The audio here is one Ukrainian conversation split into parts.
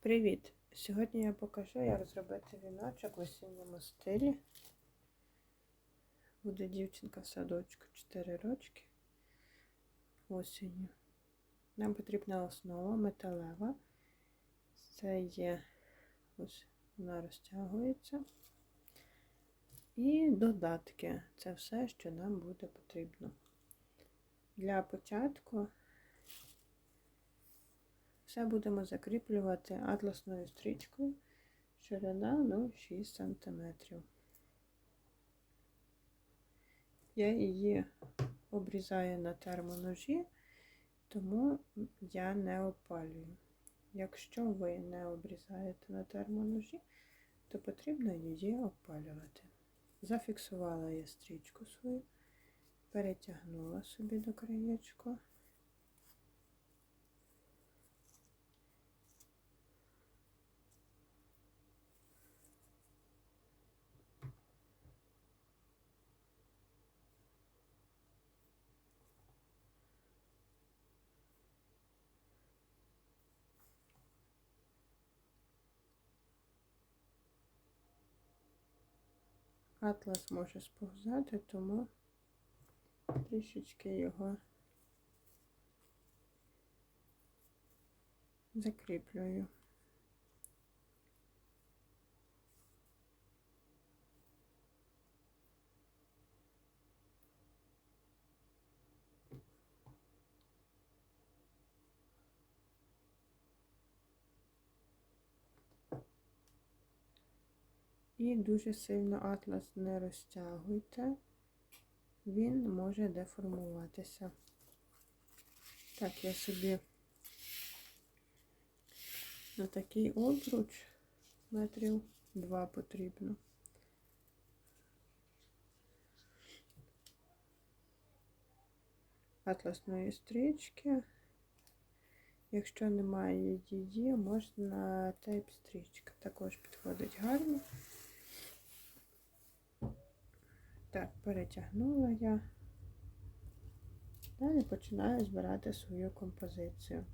Привіт! Сьогодні я покажу, як зробити віночок в осінньому стилі. Буде дівчинка в садочку 4 рочки осінню. Нам потрібна основа металева. Це є ось вона розтягується. І додатки. Це все, що нам буде потрібно. Для початку все будемо закріплювати атласною стрічкою, ширина ну, 6 см. Я її обрізаю на термоножі, тому я не опалюю. Якщо ви не обрізаєте на термоножі, то потрібно її опалювати. Зафіксувала я стрічку свою, перетягнула собі до краєчку. Атлас може сповзати, тому трішечки його закріплюю. І дуже сильно атлас не розтягуйте, він може деформуватися. Так, я собі на такий обруч метрів два потрібно. Атласної стрічки. Якщо немає її, можна тейп-стрічка. Також підходить гарно. Так, перетягнула я. Далі починаю збирати свою композицію.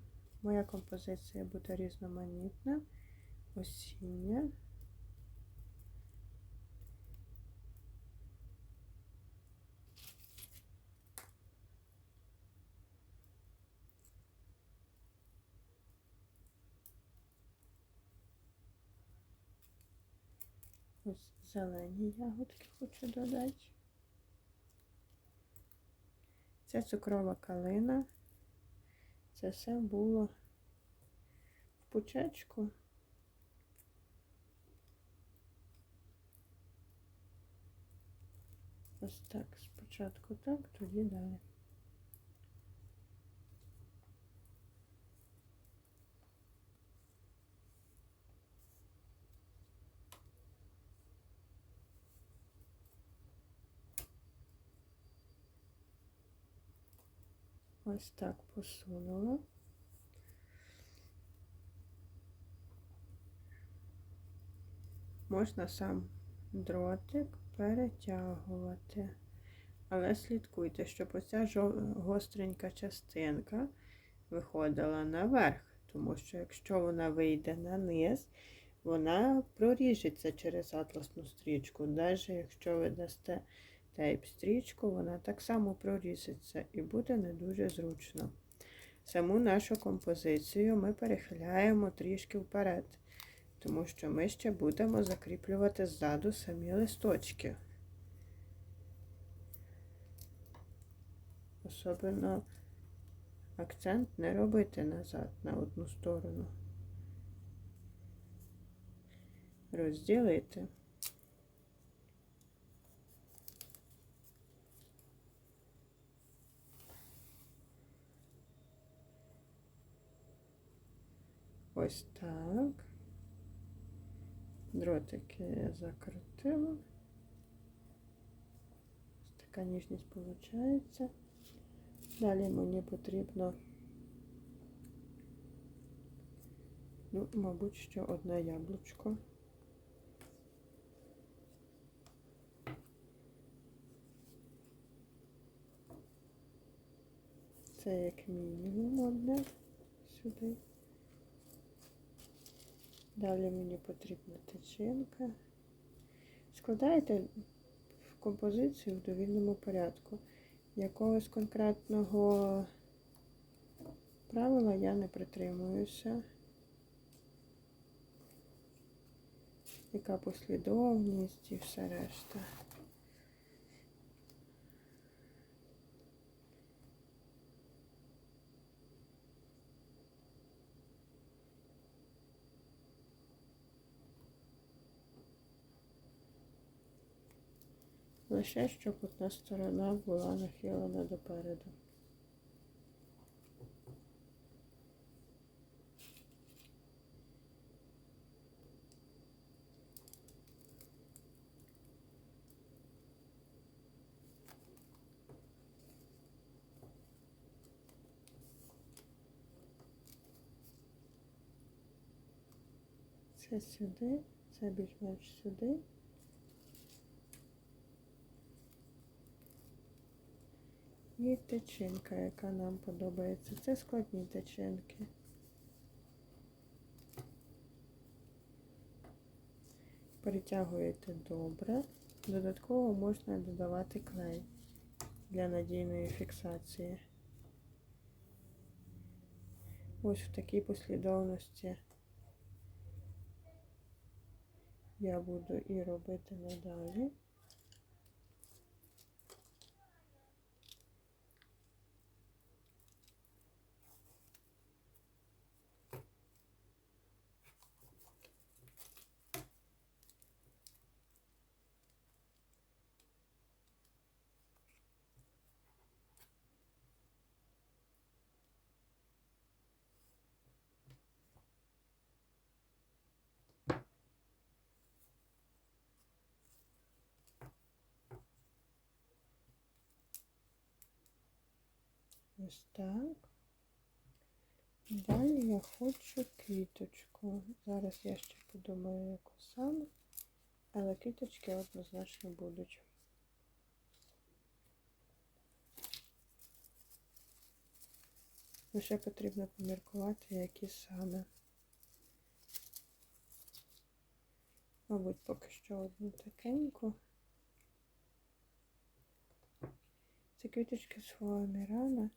Моя композиція буде різноманітна, осіння. Ось зелені ягодки хочу додати. Це цукрова калина. Це все було в пучечку. Ось так, спочатку так, тоді далі. Ось так посунула. Можна сам дротик перетягувати. Але слідкуйте, щоб оця гостренька частинка виходила наверх, тому що якщо вона вийде на низ, вона проріжеться через атласну стрічку, навіть якщо ви дасте тейп-стрічку, вона так само прорізиться і буде не дуже зручно. Саму нашу композицію ми перехиляємо трішки вперед, тому що ми ще будемо закріплювати ззаду самі листочки. Особливо акцент не робити назад на одну сторону. Розділити. Ось так. Дротики я закрутила. Ось така ніжність виходить. Далі мені потрібно, ну, мабуть, ще одне яблучко. Це як мінімум одне сюди. Далі мені потрібна тичинка. Складаєте в композицію в довільному порядку. Якогось конкретного правила я не притримуюся. Яка послідовність і все решта. Лише щоб одна сторона була нахилена допереду. Це сюди, це більш-менш сюди. І течінка, яка нам подобається. Це складні течінки. Перетягуєте добре. Додатково можна додавати клей для надійної фіксації. Ось в такій послідовності я буду і робити надалі. Ось так. Далі я хочу квіточку. Зараз я ще подумаю, яку саме, але квіточки однозначно будуть. Лише потрібно поміркувати, які саме. Мабуть, поки що одну такеньку. Це квіточки свого Мірана.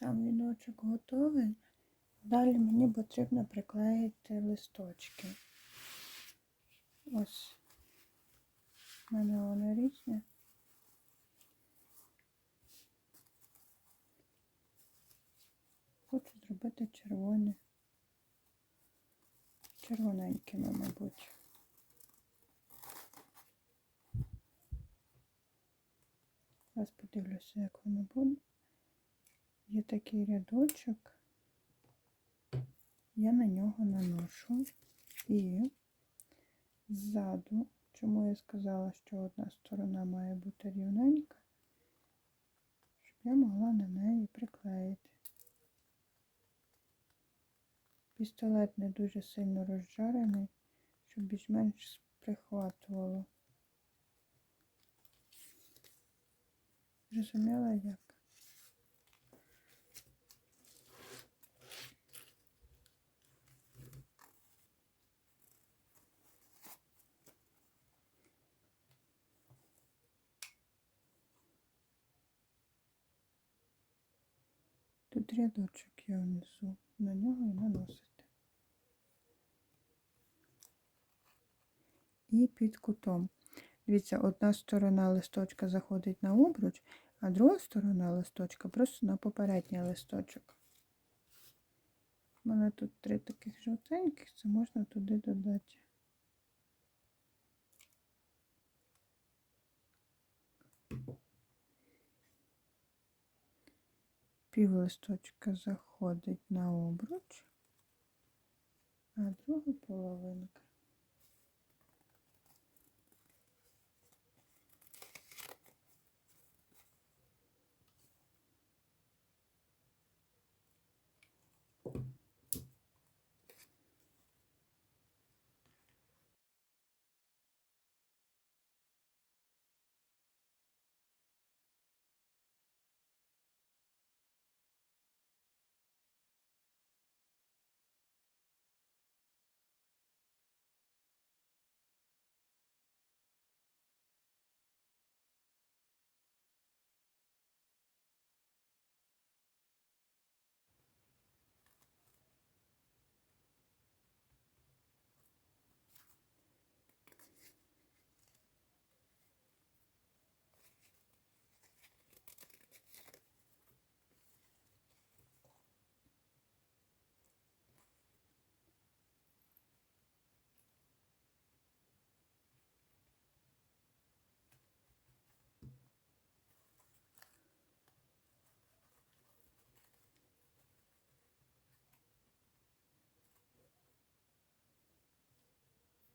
Сам віночок готовий. Далі мені потрібно приклеїти листочки. Ось. У мене вони різні. Хочу зробити червоні. Червоненькими, мабуть. Зараз подивлюся, як воно буде. Є такий рядочок. Я на нього наношу і ззаду, чому я сказала, що одна сторона має бути рівненька, щоб я могла на неї приклеїти. Пістолет не дуже сильно розжарений, щоб більш-менш прихватувало. Зрозуміла як? Тут рядочок є внизу, на нього і наносите. І під кутом. Дивіться, одна сторона листочка заходить на обруч, а друга сторона листочка просто на попередній листочок. У мене тут три таких жовтеньких, це можна туди додати. Пів листочка заходить на обруч, а друга половинка.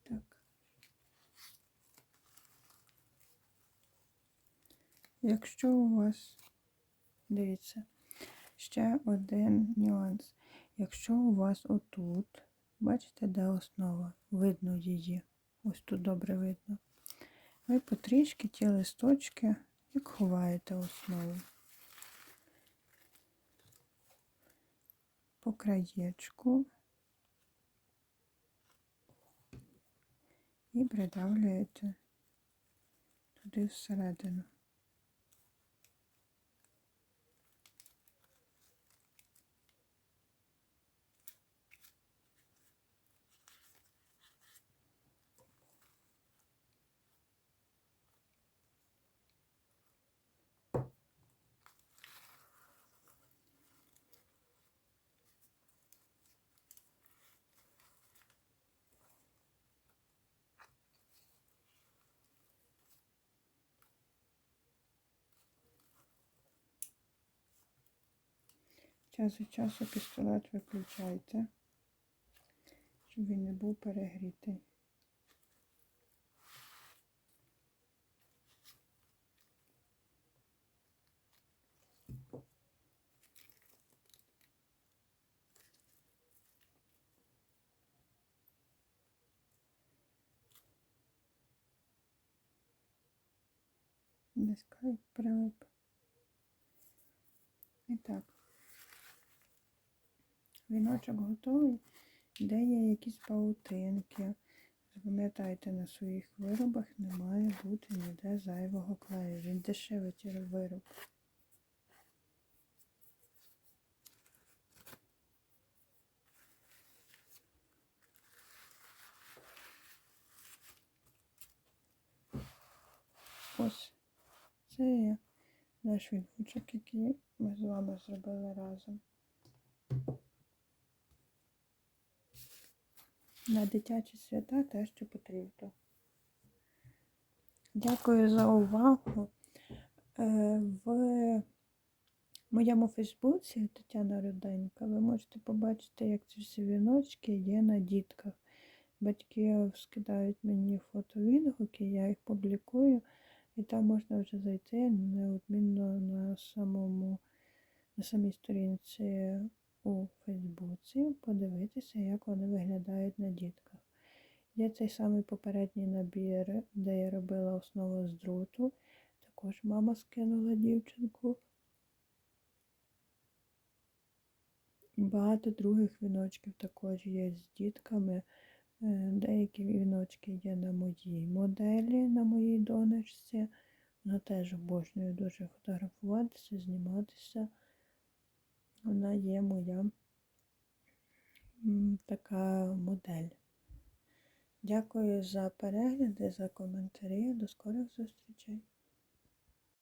Так. Якщо у вас, дивіться, ще один нюанс. Якщо у вас отут, бачите, де основа, видно її, ось тут добре видно, ви потрішки ті листочки, як ховаєте основу. По краєчку і придавлюєте туди всередину. Час від часу пістолет виключайте, щоб він не був перегрітий. Десь прилип. І так. Віночок готовий, де є якісь паутинки. Запам'ятайте, на своїх виробах не має бути ніде зайвого клею. Він дешевий вироб. Ось це є наш відбучок, який ми з вами зробили разом. На дитячі свята те, що потрібно. Дякую за увагу. Е, В моєму Фейсбуці Тетяна Руденька ви можете побачити, як ці всі віночки є на дітках. Батьки скидають мені фото відгуки, я їх публікую, і там можна вже зайти неодмінно на самому на самій сторінці у Фейсбуці, подивитися, як вони виглядають на дітках. Є цей самий попередній набір, де я робила основу з друту. Також мама скинула дівчинку. Багато других віночків також є з дітками. Е, Деякі віночки є на моїй моделі, на моїй донечці. Вона теж обожнює дуже фотографуватися, зніматися. Вона є моя така модель. Дякую за перегляди, за коментарі. До скорих зустрічей!